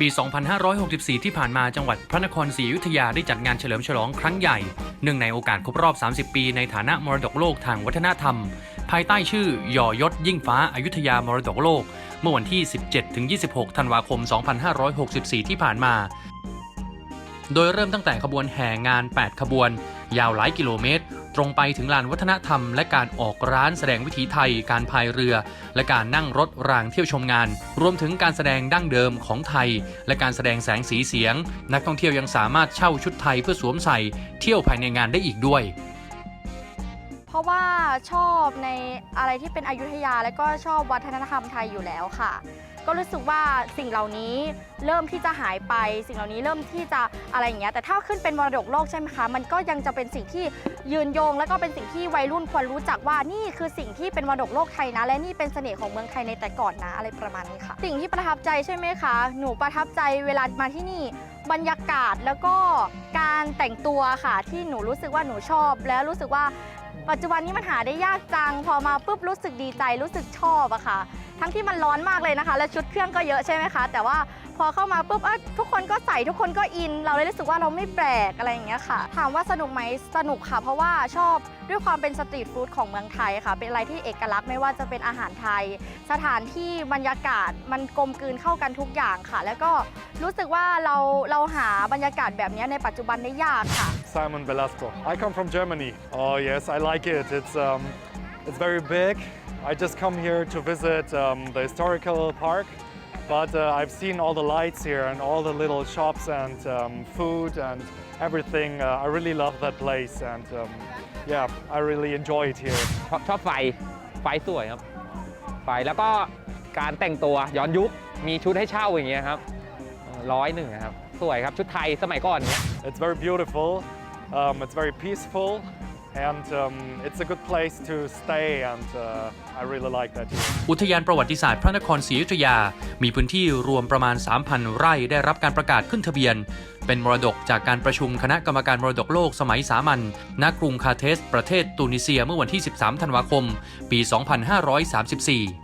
ปี 2564 ที่ผ่านมาจังหวัดพระนครศรีอยุธยาได้จัดงานเฉลิมฉลองครั้งใหญ่เนื่องในโอกาสครบรอบ 30 ปีในฐานะมรดกโลกทางวัฒนธรรม ภายใต้ชื่อย่อยศยิ่งฟ้าอายุทยามรดกโลก เมื่อวันที่ 17-26 ธันวาคม 2564 ที่ผ่านมา โดยเริ่มตั้งแต่ขบวนแห่งาน 8 ขบวน ยาวหลายกิโลเมตร ตรงไปถึงลานวัฒนธรรม และการออกร้านแสดงวิถีไทย การพายเรือ และการนั่งรถรางเที่ยวชมงาน รวมถึงการแสดงดั้งเดิมของไทย และการแสดงแสงสีเสียง นักท่องเที่ยวยังสามารถเช่าชุดไทยเพื่อสวมใส่ เที่ยวภายในงานได้อีกด้วย ราะว่าชอบในอะไรที่เป็นอยุธยา และก็ชอบวัฒนธรรมไทยอยู่แล้วค่ะ ก็รู้สึกว่าสิ่งเหล่านี้เริ่มที่จะหายไป สิ่งเหล่านี้เริ่มที่จะอะไรอย่างเงี้ยแต่ถ้าขึ้นเป็นมรดกโลกใช่ไหมคะมันก็ยังจะเป็นสิ่งที่ยืนยง และก็เป็นสิ่งที่วัยรุ่นควรรู้จักว่านี่คือสิ่งที่เป็นมรดกโลกไทยนะ และนี่เป็นเสน่ห์ของเมืองไทยในแต่ก่อนนะอะไรประมาณนี้ค่ะ สิ่งที่ประทับใจใช่ไหมคะหนูประทับใจเวลามาที่นี่บรรยากาศแล้วก็การแต่งตัวค่ะที่หนูรู้สึกว่าหนูชอบ แล้วรู้สึกว่า ปัจจุบันนี้มันหาได้ยากจัง พอมาปุ๊บรู้สึกดีใจรู้สึกชอบอะค่ะ ทั้งที่มันร้อนมากเลยนะคะ และชุดเครื่องก็เยอะใช่ไหมคะ แต่ว่าพอเข้ามาปุ๊บทุกคนก็ใส่ทุกคนก็อิน เราเลยรู้สึกว่าเราไม่แปลกอะไรอย่างเงี้ยค่ะ ถามว่าสนุกไหมสนุกค่ะ เพราะว่าชอบด้วยความเป็นสตรีทฟู้ดของเมืองไทยค่ะ เป็นอะไรที่เอกลักษณ์ไม่ว่าจะเป็นอาหารไทย สถานที่บรรยากาศมันกลมกลืนเข้ากันทุกอย่างค่ะ แล้วก็รู้สึกว่าเราเราหาบรรยากาศแบบนี้ในปัจจุบันได้ยากค่ะ Simon Velasco. I come from Germany. Oh yes, I like it. It's um, it's very big. I just come here to visit um, the historical park, but uh, I've seen all the lights here and all the little shops and um, food and everything. Uh, I really love that place, and um, yeah, I really enjoy it here. ชอบชอบไฟ ไฟสวยครับ ไฟแล้วก็การแต่งตัวย้อนยุค มีชุดให้เช่าอย่างเงี้ยครับร้อยหนึ่งครับ สวยครับ ชุดไทยสมัยก่อนเนี้ย It's very beautiful. Um, it's very peaceful, and um, it's a good place to stay. And uh, I really like that here. อุทยานประวัติศาสตร์พระนครศรีอยุธยา มีพื้นที่รวมประมาณ 3,000 ไร่ได้รับการประกาศขึ้นทะเบียน เป็นมรดกจากการประชุมคณะกรรมการมรดกโลกสมัยสามัญณกรุงคาเทส ประเทศตูนิเซียเมื่อวันที่ 13 ธันวาคม ปี 2534